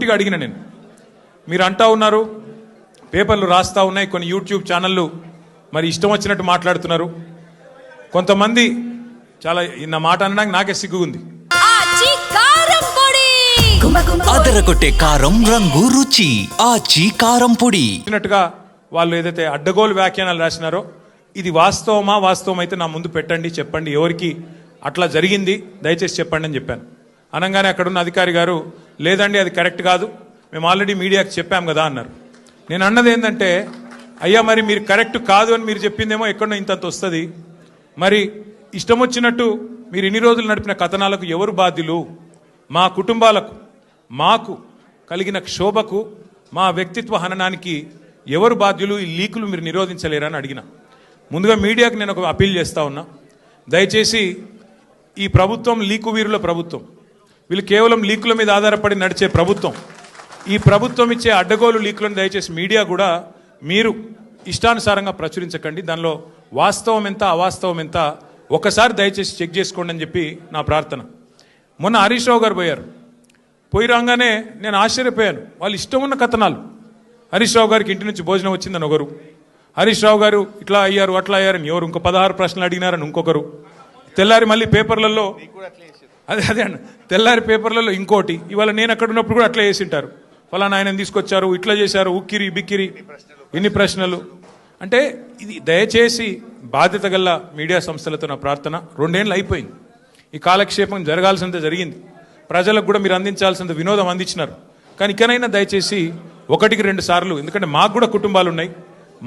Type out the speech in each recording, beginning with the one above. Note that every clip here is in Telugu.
సూటిగా అడిగిన నేను. మీరు అంటా ఉన్నారు పేపర్లు రాస్తా ఉన్నాయి కొన్ని యూట్యూబ్ ఛానళ్ళు మరి ఇష్టం వచ్చినట్టు మాట్లాడుతున్నారు. కొంతమంది చాలా నా మాట అనడానికి నాకే సిగ్గుంది ఆచి కారం పొడి! అదరగొట్టే కారం రంగు రుచి. ఆచి కారం పొడి. చెప్పినట్టుగా వాళ్ళు ఏదైతే అడ్డగోలు వ్యాఖ్యానాలు రాసినారో ఇది వాస్తవమా వాస్తవం అయితే నా ముందు పెట్టండి చెప్పండి. ఎవరికి అట్లా జరిగింది దయచేసి చెప్పండి అని చెప్పాను. అనగానే అక్కడున్న అధికారి గారు లేదండి అది కరెక్ట్ కాదు. మేము ఆల్రెడీ మీడియాకి చెప్పాం కదా అన్నారు. నేను అన్నది ఏంటంటే అయ్యా మరి మీరు కరెక్ట్ కాదు అని మీరు చెప్పిందేమో ఎక్కడో ఇంతంత వస్తుంది. మరి ఇష్టం వచ్చినట్టు మీరు ఇన్ని రోజులు నడిపిన కథనాలకు ఎవరు బాధ్యులు? మా కుటుంబాలకు మాకు కలిగిన క్షోభకు మా వ్యక్తిత్వ హననానికి ఎవరు బాధ్యులు? ఈ లీకులు మీరు నిరోధించలేరని అడిగిన. ముందుగా మీడియాకు నేను ఒక అపీల్ చేస్తా ఉన్నా. దయచేసి ఈ ప్రభుత్వం లీకు వీరుల ప్రభుత్వం. వీళ్ళు కేవలం లీకుల మీద ఆధారపడి నడిచే ప్రభుత్వం. ఈ ప్రభుత్వం ఇచ్చే అడ్డగోలు లీకులను దయచేసి మీడియా కూడా మీరు ఇష్టానుసారంగా ప్రచురించకండి. దానిలో వాస్తవం ఎంత అవాస్తవం ఎంత ఒకసారి దయచేసి చెక్ చేసుకోండి అని చెప్పి నా ప్రార్థన. మొన్న హరీష్ రావు గారు పోయారు. పోయి రాగానే నేను ఆశ్చర్యపోయాను. వాళ్ళు ఇష్టం ఉన్న కథనాలు. హరీష్ రావు గారికి ఇంటి నుంచి భోజనం వచ్చిందని ఒకరు. హరీష్ రావు గారు ఇట్లా అయ్యారు అట్లా అయ్యారని ఎవరు? ఇంకో పదహారు ప్రశ్నలు అడిగినారని ఇంకొకరు. తెల్లారి మళ్ళీ పేపర్లలో అదే అదే అండి తెల్లారి పేపర్లలో ఇంకోటి. ఇవాళ నేను అక్కడ ఉన్నప్పుడు కూడా అట్లా చేసింటారు. ఫలానా ఆయన తీసుకొచ్చారు ఇట్లా చేశారు ఉక్కిరి బిక్కిరి. ఇన్ని ప్రశ్నలు? అంటే ఇది దయచేసి బాధ్యత గల మీడియా సంస్థలతో నా ప్రార్థన రెండేళ్ళు అయిపోయింది. ఈ కాలక్షేపం జరగాల్సినంత జరిగింది. ప్రజలకు కూడా మీరు అందించాల్సినంత వినోదం అందించినారు. కానీ ఇకనైనా దయచేసి ఒకటికి రెండు సార్లు ఎందుకంటే మాకు కూడా కుటుంబాలు ఉన్నాయి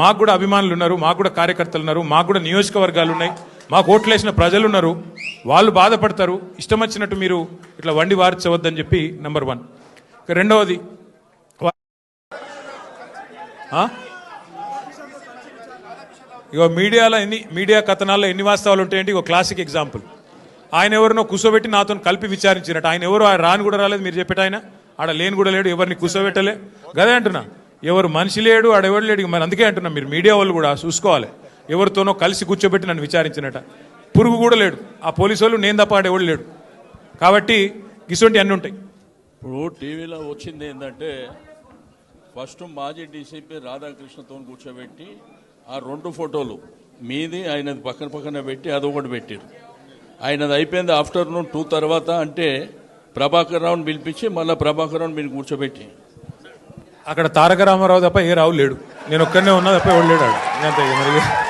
మాకు కూడా అభిమానులు ఉన్నారు మాకు కూడా కార్యకర్తలు ఉన్నారు మాకు కూడా నియోజకవర్గాలు ఉన్నాయి మాకు ఓట్లేసిన ప్రజలు ఉన్నారు వాళ్ళు బాధపడతారు. ఇష్టం వచ్చినట్టు మీరు ఇట్లా వండి వార్చవద్దని చెప్పి నెంబర్ వన్ రెండవది ఇగో మీడియాలో ఎన్ని మీడియా కథనాల్లో ఎన్ని వాస్తవాలు ఉంటాయంటే ఇగో క్లాసిక్ ఎగ్జాంపుల్ ఆయన ఎవరినో కూర్చోబెట్టి నాతో కలిపి విచారించినట్టు. ఆయన ఎవరు? ఆయన రాని కూడా రాలేదు మీరు చెప్పేట ఆయన? ఆడ లేని కూడా లేడు ఎవరిని కూర్చోబెట్టలే గదే అంటున్నా. ఎవరు మనిషి లేడు ఆడెవడు లేడు. మరి అందుకే అంటున్నా మీరు మీడియా వాళ్ళు కూడా చూసుకోవాలి. ఎవరితోనో కలిసి కూర్చోబెట్టి నన్ను విచారించినట. పురుగు కూడా లేడు. ఆ పోలీసు వాళ్ళు నేను తప్ప ఆడెవడు లేడు. కాబట్టి ఇటువంటి అన్నీ ఉంటాయి. ఇప్పుడు టీవీలో వచ్చింది ఏంటంటే ఫస్ట్ మాజీ డీసీపీ రాధాకృష్ణతో కూర్చోబెట్టి ఆ రెండు ఫోటోలు మీది ఆయనది పక్కన పక్కన పెట్టి అదొకటి పెట్టారు. ఆయనది అయిపోయింది ఆఫ్టర్నూన్ టూ తర్వాత అంటే ప్రభాకర్ రావుని పిలిపించి మళ్ళీ ప్రభాకర్ రావుని మీరు కూర్చోబెట్టి. అక్కడ తారక రామారావు తప్ప ఏ రావు లేడు. నేను ఒక్కడనే ఉన్నా తప్ప ఎవడు లేడు. అంతే మరి.